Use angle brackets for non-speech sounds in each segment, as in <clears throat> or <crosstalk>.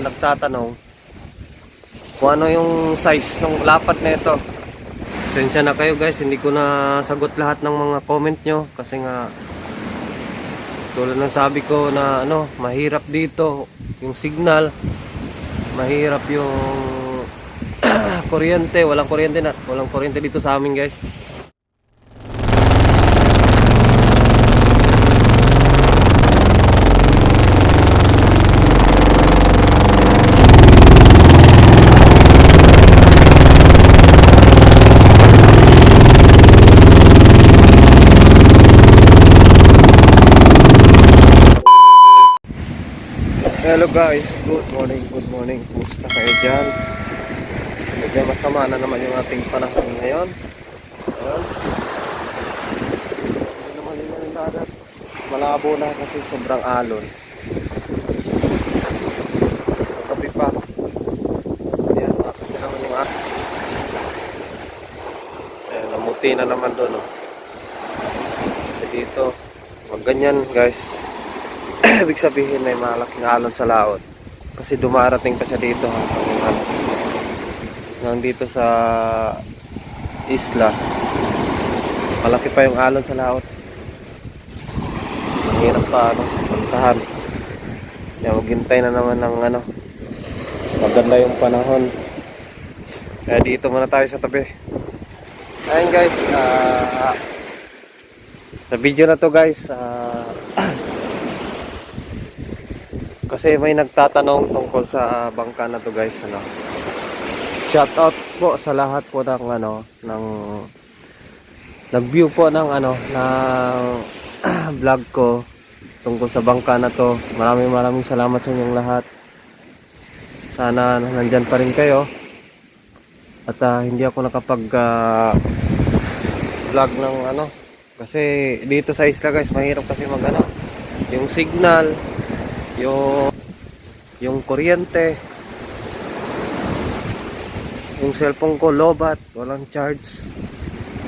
nagtatanong kung ano yung size ng lapad na ito. Pasensya na kayo guys, hindi ko na sagot lahat ng mga comment nyo kasi nga tulad ng sabi ko na ano, mahirap dito yung signal, mahirap yung <clears throat> kuryente, walang kuryente na, walang kuryente dito sa amin guys. Guys, good morning, good morning. Kumusta kayo dyan? Medyo masama na naman yung ating panahon ngayon. Ayan. Hindi naman yun yung. Malabo na kasi sobrang alon. Kapi pa. Ayan, makas na naman yung akin. Ayan, namuti na naman doon. Oh. Dito, wag ganyan guys. <clears throat> ibig sabihin may malaking alon sa laot. Kasi dumarating pa siya dito hanggang hanggang dito sa isla. Malaki pa yung alon sa laot. Mahirap pa ano puntahan. Kaya maghintay na naman ng ano maganda yung panahon. Kaya dito muna tayo sa tabi. Ayun guys ah, sa video na to guys ah, Kasi may nagtatanong tungkol sa bangka na to guys ano. Shout out po sa lahat po ng ano ng nag-view po ng ano ng <clears throat> vlog ko tungkol sa bangka na to. Maraming maraming salamat sa inyong lahat. Sana nandyan pa rin kayo. At ah, hindi ako nakapag ah, vlog ng ano kasi dito sa isla guys mahirap kasi mag ano yung signal yung yung kuryente. Yung cellphone ko lobat walang charge.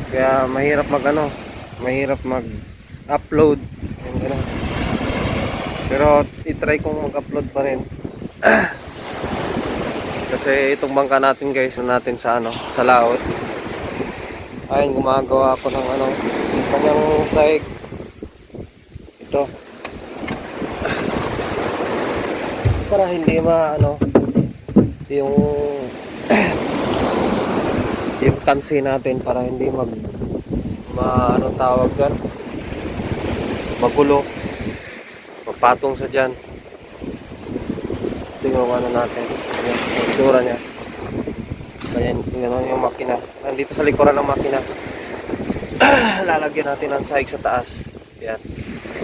Kaya mahirap mag ano mahirap mag upload pero itry kong mag upload pa rin. <clears throat> Kasi itong bangka natin guys natin sa ano sa laot. Ayun gumagawa ako ng ano yung kanyang side. Ito para hindi ma ano yung <clears throat> yung tansi natin para hindi mag ma ano tawag dyan? Magulo. Magpatong sa dyan. Ito yung ano natin. Yung itsura niya. Ganyan ganun yung makina. Nandito sa likuran ng makina. <clears throat> Lalagyan natin ng sahig sa taas. Yan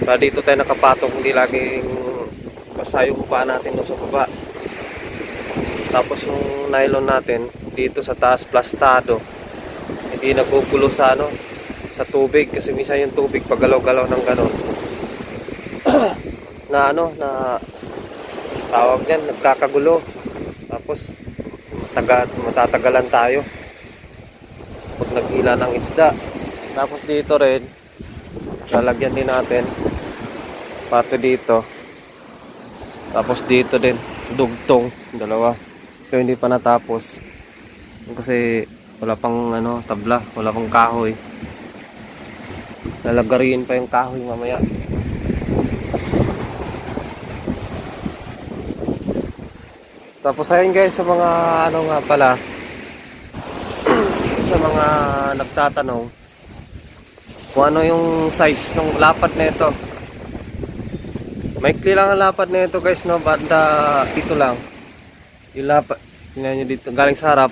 para dito tayo nakapatong hindi laging basa yung paa natin doon sa baba. Tapos yung nylon natin dito sa taas plastado. Hindi nagugulo sa ano sa tubig. Kasi minsan yung tubig pagalaw-galaw ng ganon <clears throat> na ano na tawag niyan nagkakagulo. Tapos mataga, matatagalan tayo. Pag naghila ng isda. Tapos dito rin lalagyan din natin. Pati dito tapos dito din, dugtong, dalawa. So hindi pa natapos. Kasi wala pang ano, tabla, wala pang kahoy. Lalagariin pa yung kahoy mamaya. Tapos ayun guys sa mga ano nga pala <clears throat> sa mga nagtatanong kung ano yung size ng lapad na ito. Maikli lang ang lapad na ito guys no, banda dito lang. Yung lapad, tingnan nyo dito, galing sa harap.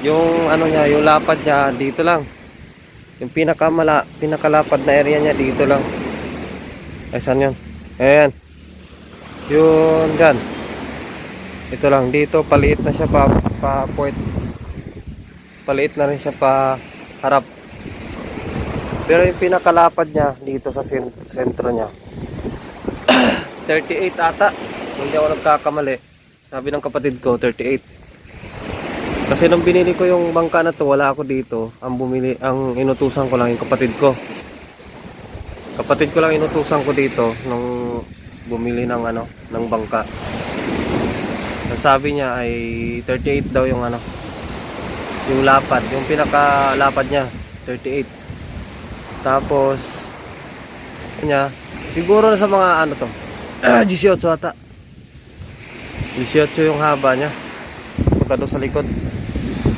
Yung ano niya, yung lapad niya dito lang. Yung pinakamala, pinakalapad na area niya dito lang. Ay saan yun? Ayan. Yun dyan. Ito lang, dito paliit na siya pa, pa puwet. Paliit na rin siya pa harap. Pero yung pinakalapad niya dito sa sen- sentro niya. 38 ata. Hindi ako nagkakamali. Sabi ng kapatid ko, 38. Kasi nung binili ko yung bangka na to, wala ako dito. Ang bumili, ang inutusan ko lang yung kapatid ko. Kapatid ko lang inutusan ko dito nung bumili ng ano, ng bangka. Kasi sabi niya ay 38 daw yung ano yung lapad yung pinaka lapad niya 38 tapos niya siguro na sa mga ano to 18 ata 18 yung haba niya pagka doon sa likod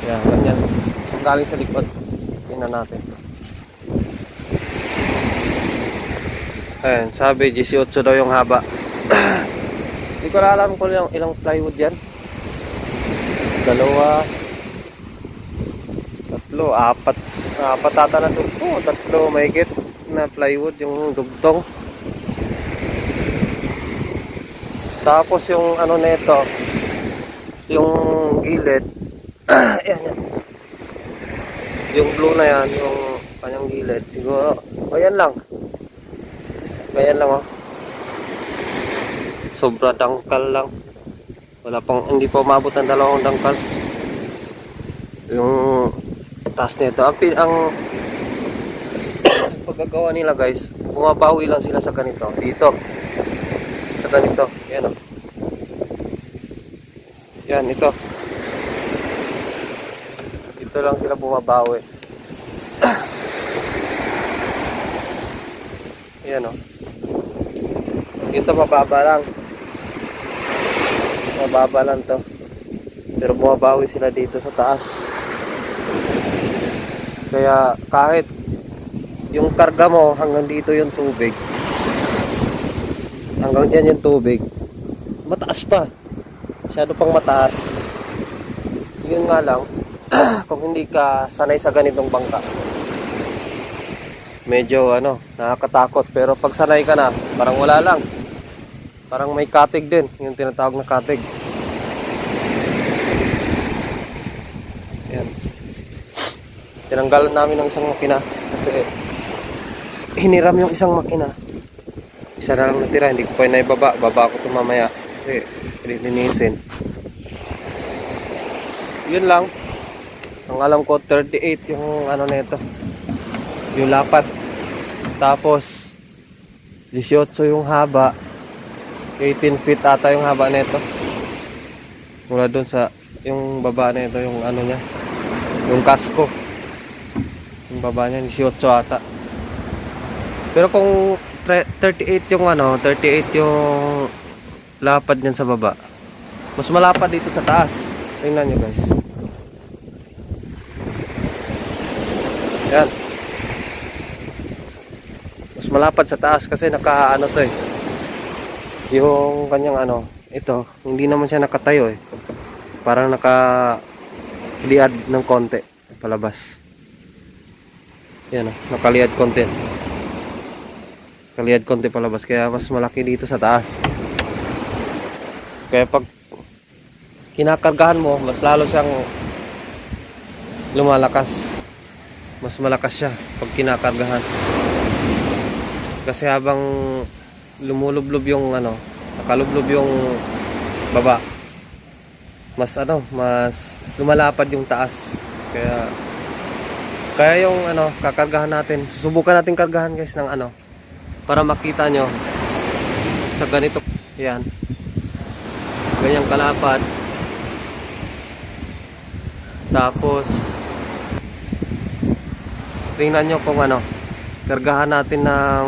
yan ganyan Ang galing sa likod tingnan natin Ayan, sabi 18 daw yung haba. <clears throat> Hindi ko na alam kung ilang, ilang plywood yan. Dalawa, tatlo, apat. Apat ata na dugtong. Tatlo, mahigit na plywood yung dugtong. Tapos yung ano nito, yung gilid. <clears throat> Ayan yan. Yung blue na yan, yung kanyang gilid. Siguro, o yan lang. Ganyan lang oh. Sobra dangkal lang. Wala pang hindi pa umabot ng dalawang dangkal. Yung taas nito. Ang, ang <coughs> pagkagawa nila guys, bumabawi lang sila sa ganito. Dito. Sa ganito. Yan oh. Yan, ito. Dito lang sila bumabawi. <coughs> Yan oh. Ito mababa lang. Mababa lang to. Pero bumabawi sila dito sa taas. Kaya kahit yung karga mo hanggang dito yung tubig. Hanggang dyan yung tubig. Mataas pa. Masyado pang mataas. Yun nga lang. <clears throat> kung hindi ka sanay sa ganitong bangka. Medyo ano, nakakatakot. Pero pag sanay ka na, parang wala lang. Parang may katig din, yung tinatawag na katig. Yan. Tinanggalan namin ng isang makina kasi hiniram yung isang makina. Isa na lang natira, hindi ko pa naibaba. Baba ko ito mamaya kasi linisin. Yun lang. Ang alam ko 38 yung ano nito. Yung lapad. Tapos 18 yung haba. 18 feet ata yung haba nito. Mula doon sa yung baba nito yung ano niya. Yung kasko. Yung baba niya 18 ata. Pero kung 38 yung ano, 38 yung lapad niyan sa baba. Mas malapad dito sa taas. Tingnan nyo guys. Yan. Mas malapad sa taas kasi naka ano to eh. Yung kanyang ano, ito, hindi naman siya nakatayo eh. Parang naka liad ng konti palabas. Yan oh, nakaliad konti. Kaliad konti palabas kaya mas malaki dito sa taas. Kaya pag kinakargahan mo, mas lalo siyang lumalakas. Mas malakas siya pag kinakargahan. Kasi habang lumulublob yung ano, nakalublob yung baba. Mas ano, mas lumalapad yung taas. Kaya kaya yung ano, kakargahan natin. Susubukan natin kargahan guys ng ano para makita nyo sa ganito. Yan. Ganyang kalapad. Tapos tingnan nyo kung ano kargahan natin ng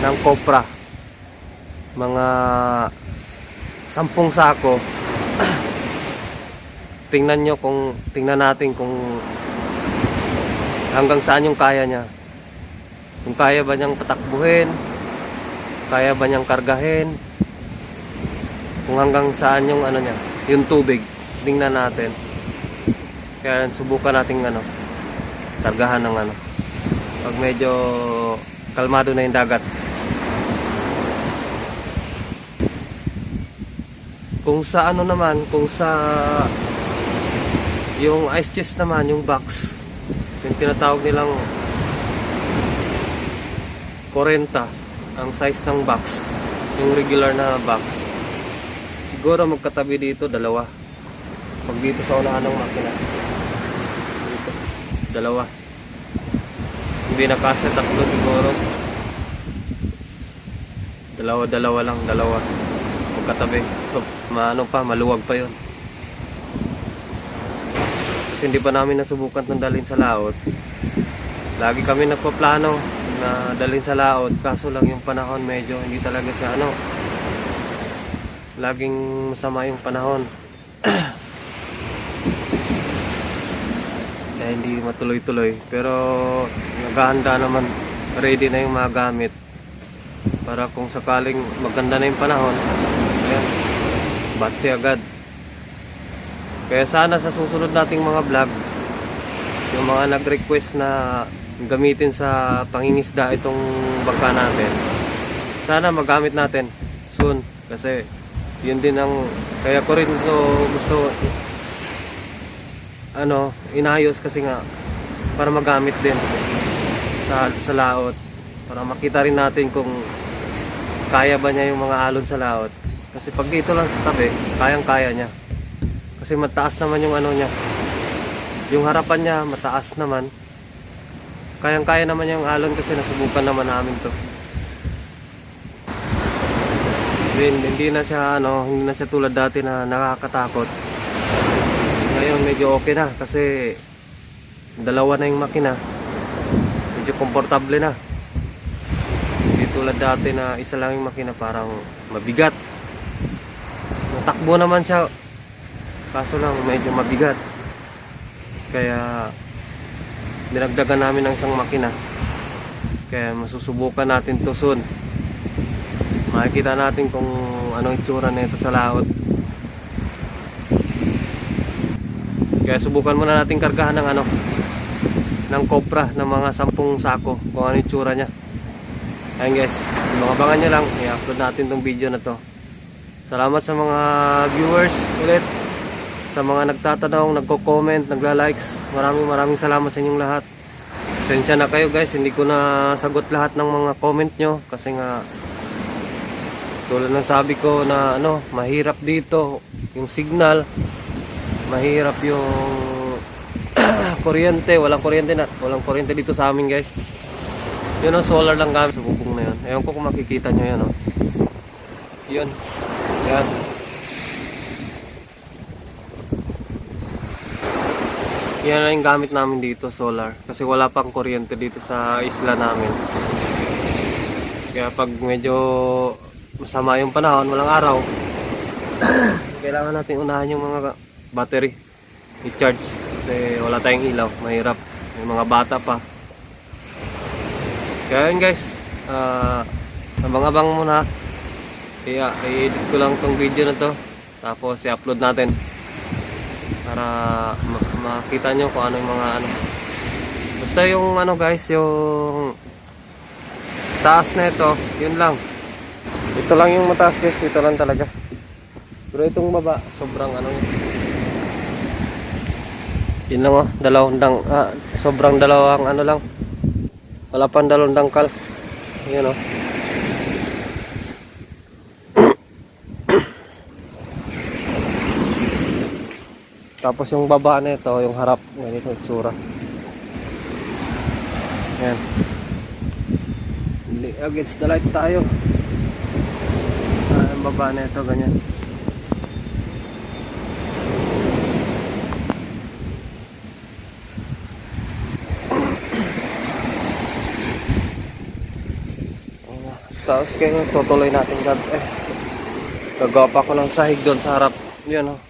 ng kopra mga sampung sako <clears throat> tingnan nyo kung tingnan natin kung hanggang saan yung kaya niya kung kaya ba niyang patakbuhin kaya ba niyang kargahin kung hanggang saan yung ano niya yung tubig tingnan natin. Kaya subukan natin ano kargahan ng ano. Pag medyo kalmado na yung dagat. Kung sa ano naman kung sa yung ice chest naman yung box yung tinatawag nilang 40 ang size ng box yung regular na box. Siguro magkatabi dito dalawa. Pag dito sa unahan ng makina. Dito dalawa. Hindi nakasya tatlo siguro. Dalawa dalawa lang dalawa. Magkatabi. So, maano pa, maluwag pa yon. Kasi hindi pa namin nasubukan ng dalhin sa laot. Lagi kami nagpaplano na dalhin sa laot. Kaso lang yung panahon medyo hindi talaga siya ano. Laging masama yung panahon. <clears throat> Kaya hindi matuloy-tuloy. Pero naghahanda naman. Ready na yung mga gamit. Para kung sakaling maganda na yung panahon. Ayan. Batsi agad. Kaya sana sa susunod nating mga vlog, yung mga nag-request na gamitin sa pangingisda itong bangka natin, sana magamit natin soon. Kasi yun din ang, kaya ko rin ito gusto ano, inayos kasi nga para magamit din sa, sa laot. Para makita rin natin kung kaya ba niya yung mga alon sa laot. Kasi pag dito lang sa tabi, kayang-kaya niya. Kasi mataas naman yung ano niya. Yung harapan niya, mataas naman. Kayang-kaya naman yung alon kasi nasubukan naman namin to. Then, hindi na siya ano, hindi na siya tulad dati na nakakatakot. Ngayon medyo okay na kasi dalawa na yung makina. Medyo komportable na. Hindi tulad dati na isa lang yung makina parang mabigat. Natakbo naman siya kaso lang medyo mabigat. Kaya dinagdagan namin ng isang makina. Kaya masusubukan natin to soon. Makikita natin kung anong itsura nito sa laot. Kaya subukan muna natin kargahan ng ano ng kopra ng mga sampung sako kung ano itsura niya. Ayun guys, mga abangan nyo lang, i-upload natin tong video na to. Salamat sa mga viewers ulit. Sa mga nagtatanong, nagko-comment, nagla-likes. Maraming maraming salamat sa inyong lahat. Pasensya na kayo guys, hindi ko na sagot lahat ng mga comment nyo kasi nga tulad ng sabi ko na ano, mahirap dito yung signal. Mahirap yung <clears throat> kuryente, walang kuryente na, walang kuryente dito sa amin guys. Yun ang solar lang gamit sa bubong na yun. Ewan ko kung makikita nyo yan oh. Yun. Yan. Yan yung gamit namin dito, solar. Kasi wala pang kuryente dito sa isla namin. Kaya pag medyo masama yung panahon, walang araw, <clears throat> kailangan natin unahan yung mga battery i-charge. Kasi wala tayong ilaw, mahirap. May mga bata pa. Kaya yun guys, ah, abang-abang muna. Kaya i-edit ko lang tong video na to. Tapos i-upload natin para ma- makita nyo kung ano yung mga ano. Basta yung ano guys yung taas na ito yun lang. Ito lang yung mataas guys. Ito lang talaga. Pero itong baba sobrang ano yun. Lang oh. Dalawang dang ah, sobrang dalawang ano lang. Wala pang dalawang dangkal. Yun oh Tapos yung baba nito, yung harap, ganito yung tsura. Yan. Against the light tayo. Ah, yung baba nito, ganyan. Ayan. Tapos kaya tutuloy natin gabi. Eh, gagawa pa ko ng sahig doon sa harap. Yan oh.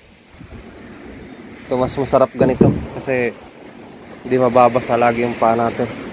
Ito mas masarap ganito kasi hindi mababasa lagi yung paa natin.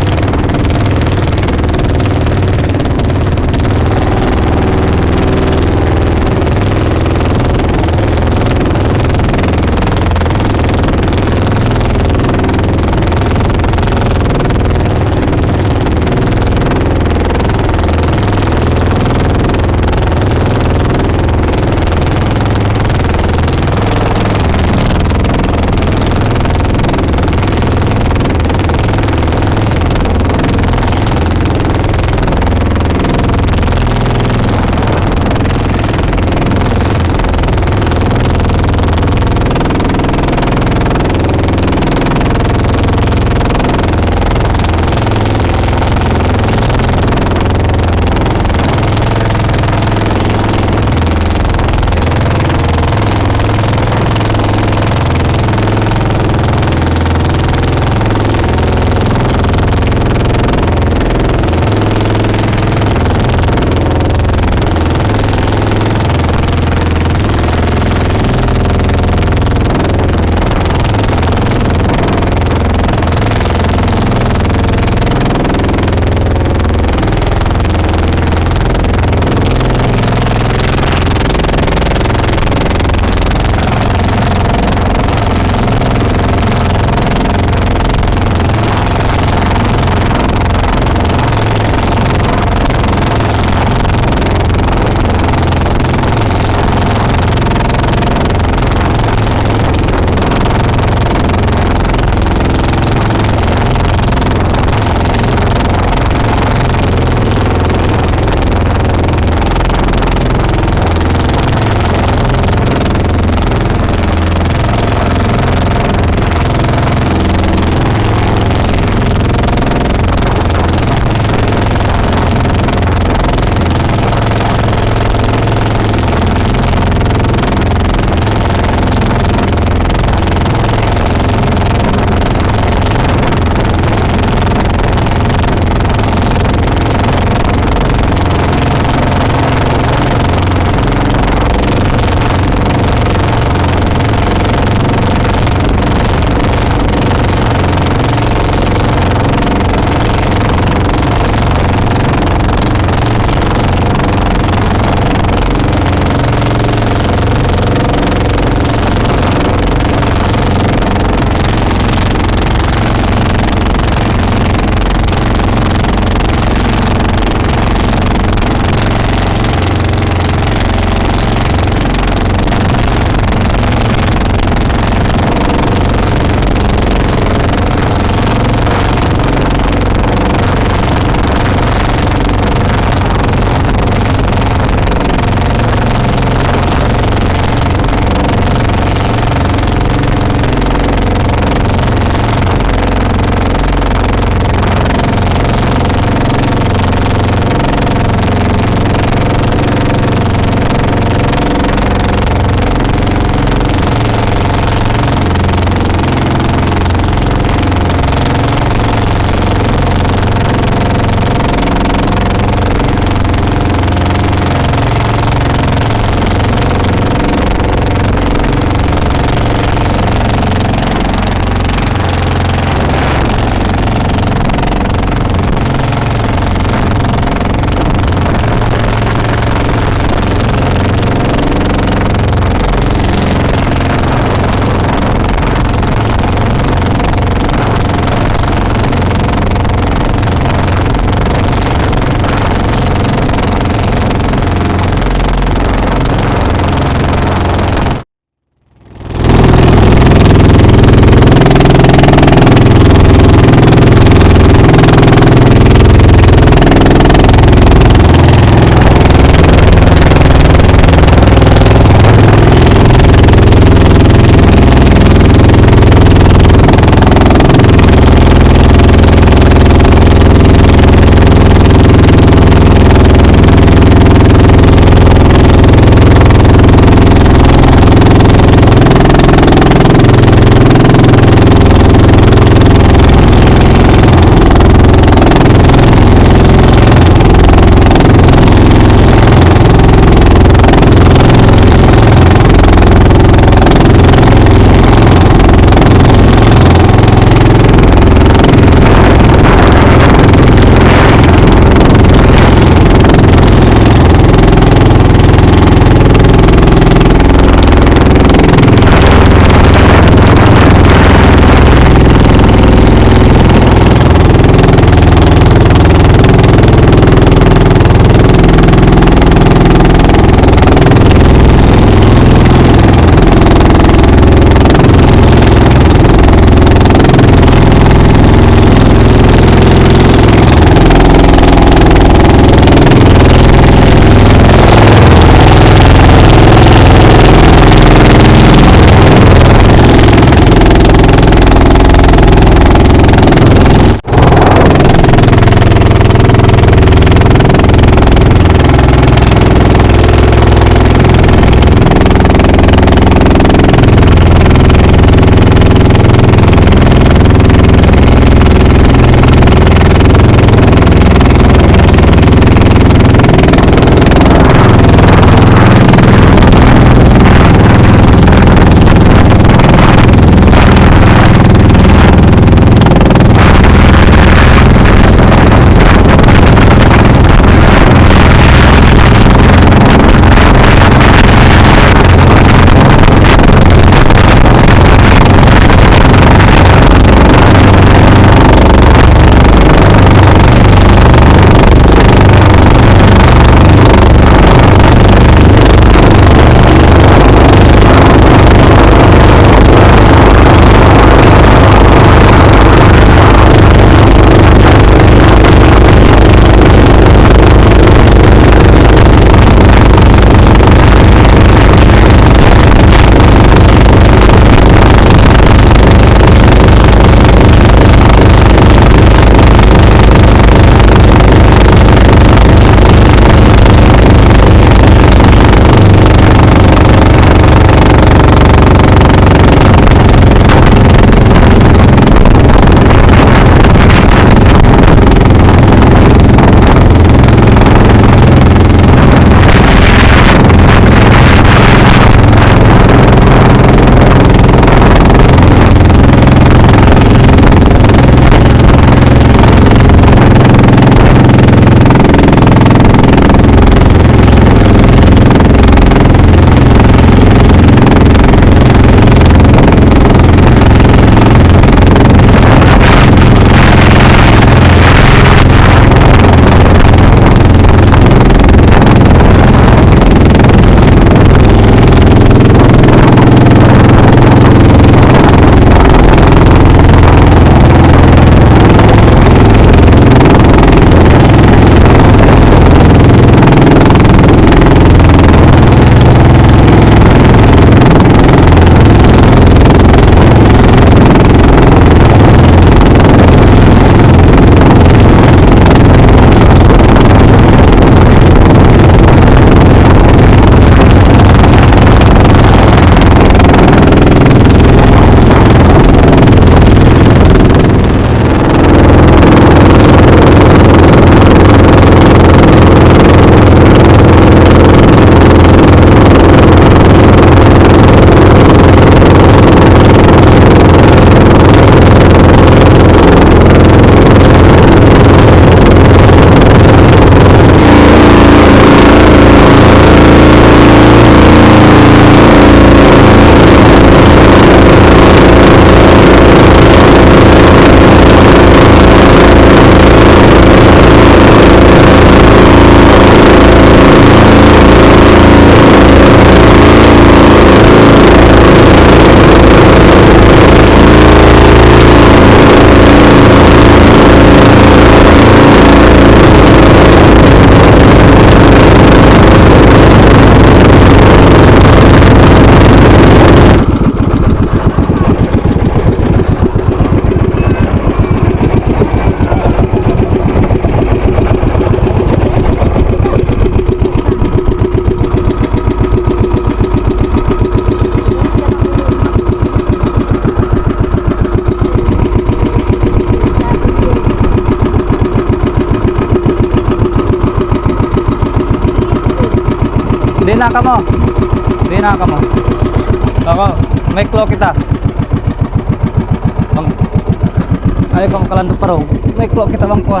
Claw kita bang kuhan.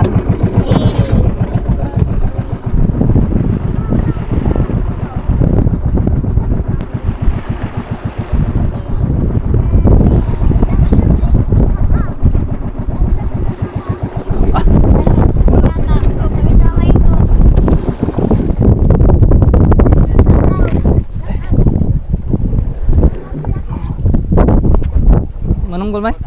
Manunggol may?